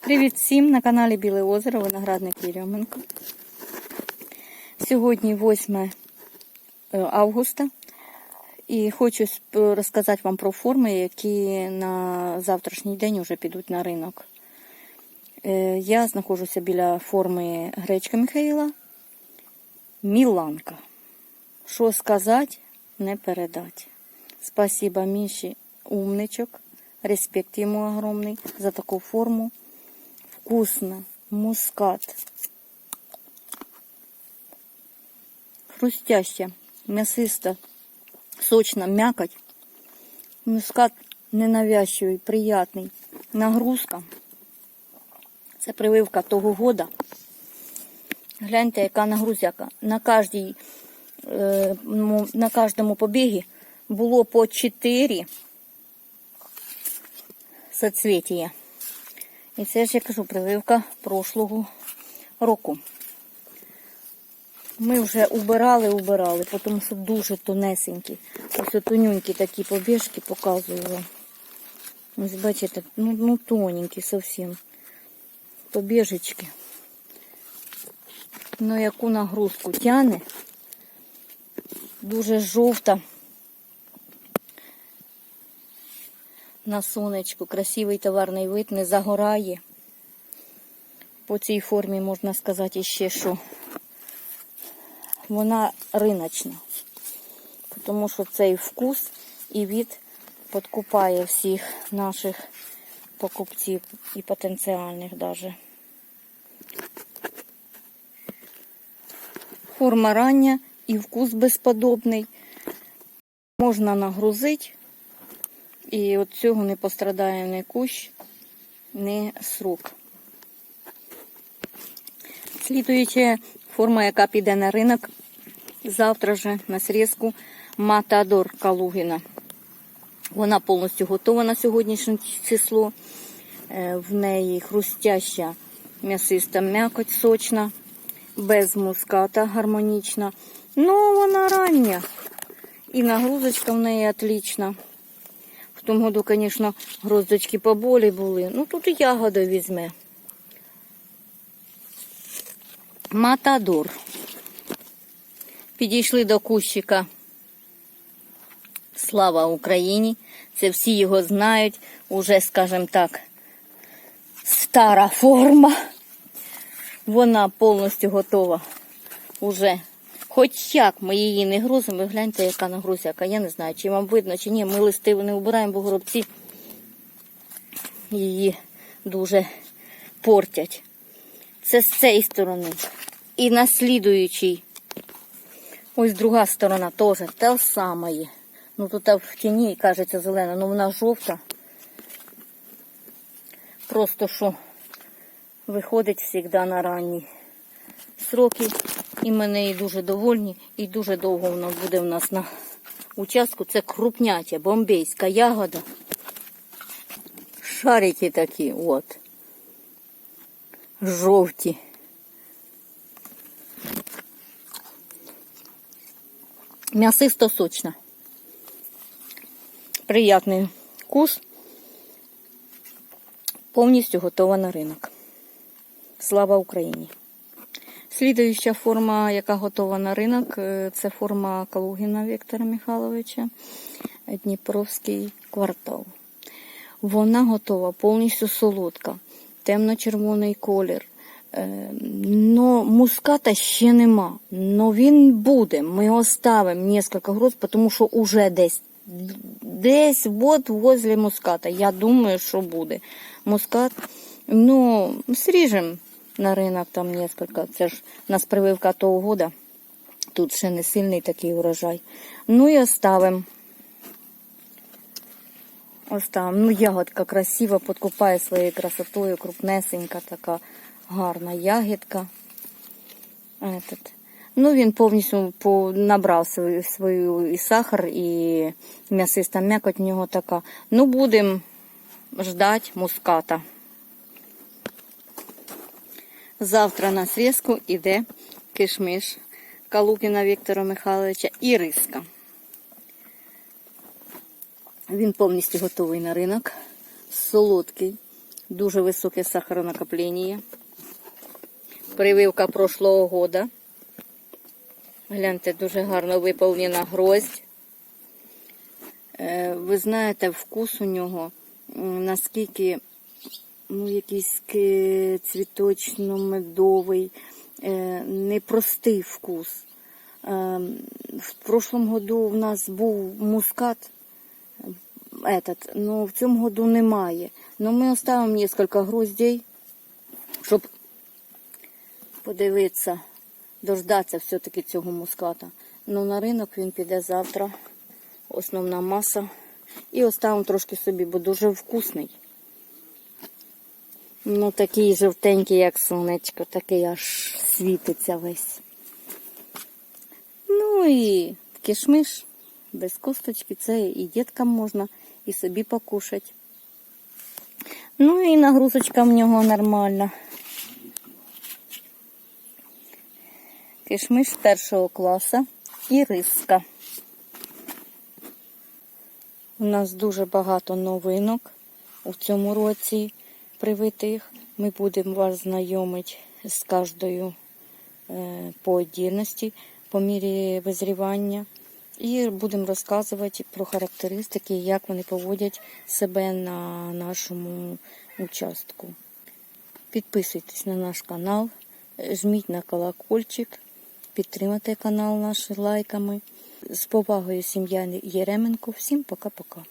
Привіт всім на каналі Біле озеро, виноградник Єрьоменко. Сьогодні 8 е, августа і хочу розказати вам про форми, які на завтрашній день вже підуть на ринок. Е, Я знаходжуся біля форми гречка Михаїла. Міланка. Що сказати, не передати. Спасибо Міші, умничок. Респект ему огромный за такую форму. Вкусно. Мускат. Хрустяща, мясисто, сочно, мякоть. Мускат ненавязчивий, приятний. Нагрузка. Це прививка того года. Гляньте, яка нагрузяка. На кожній, е, на кожному побігі було по 4 соцвітія. І це ж я кажу, прививка прошлого року. Ми вже убирали, убирали, тому що дуже тонесенькі. Ось тонюнькі такі побіжки показую вам. Ось бачите, ну, ну тоненькі зовсім. Побіжечки. Ну яку нагрузку тяне. Дуже жовта. На сонечку. Красивий товарний вид не загорає. По цій формі можна сказати ще, що вона риночна. Тому що цей вкус і від подкупає всіх наших покупців і потенціальних даже. Форма рання і вкус безподобний. Можна нагрузити. І от цього не пострадає ні кущ, ні срок. Слідуюча форма, яка піде на ринок, завтра же на срізку Матадор Калугіна. Вона повністю готова на сьогоднішнє число. Е, В неї хрустяща м'ясиста м'якоть сочна, без муската гармонічна. Ну, вона рання. І нагрузочка в неї отлічна. В тому году, звісно, гроздочки поболі були. Ну тут і ягода візьме. Матадор. Підійшли до кущика. Слава Україні! Це всі його знають. Уже, скажімо так, стара форма. Вона повністю готова. Уже Хоч як ми її не грузимо, гляньте, яка нагрузяка. Я не знаю, чи вам видно, чи ні. Ми листи не убираємо, бо горобці її дуже портять. Це з цієї сторони. І на слідуючій. Ось друга сторона теж те саме. Ну тут в тіні кажеться зелена, ну вона жовта. Просто що виходить завжди на ранні сроки. І ми неї дуже довольні і дуже довго вона буде в нас на участку. Це крупнятя, бомбейська ягода. Шарики такі, от. Жовті. М'ясисто сочна. Приятний вкус. Повністю готова на ринок. Слава Україні! Слідуюча форма, яка готова на ринок, е, це форма Калугіна Віктора Михайловича, Дніпровський квартал. Вона готова, повністю солодка, темно-червоний колір. Е, Но муската ще нема. Но він буде. Ми оставимо кілька гроз, тому що уже десь десь от возле муската. Я думаю, що буде. Мускат, ну, сріжемо на ринок там несколько. Це ж у нас прививка того года. Тут ще не сильний такий урожай. Ну і оставимо. Оставимо. Ну, ягодка красива, подкупає своєю красотою, крупнесенька така гарна ягідка. Этот. Ну, він повністю по- набрав свою, свою і сахар, і м'ясиста м'якоть в нього така. Ну, будемо ждати муската. Завтра на срізку іде кишмиш Калукіна Віктора Михайловича і риска. Він повністю готовий на ринок. Солодкий, Дуже високе сахаронакоплення. Прививка прошлого года. Гляньте, дуже гарно виповнена гроздь. Е, Ви знаєте, вкус у нього наскільки ну, якийсь цвіточно-медовий, е, непростий вкус. Е, В прошлом году в нас був мускат, этот, но в цьому году немає. Но ми оставимо несколько гроздей, щоб подивитися, дождатися все-таки цього муската. Ну на ринок він піде завтра. Основна маса. І оставимо трошки собі, бо дуже вкусний. Ну, такий жовтенький, як сонечко, такий аж світиться весь. Ну і кишмиш без косточки, це і діткам можна, і собі покушать. Ну і нагрузочка в нього нормальна. Кишмиш першого класу і риска. У нас дуже багато новинок у цьому році привитих. Ми будемо вас знайомити з кожною е, по отдільності, по мірі визрівання. І будемо розказувати про характеристики, як вони поводять себе на нашому участку. Підписуйтесь на наш канал, жміть на колокольчик, підтримайте канал наш лайками. З повагою сім'я Єременко. Всім пока-пока.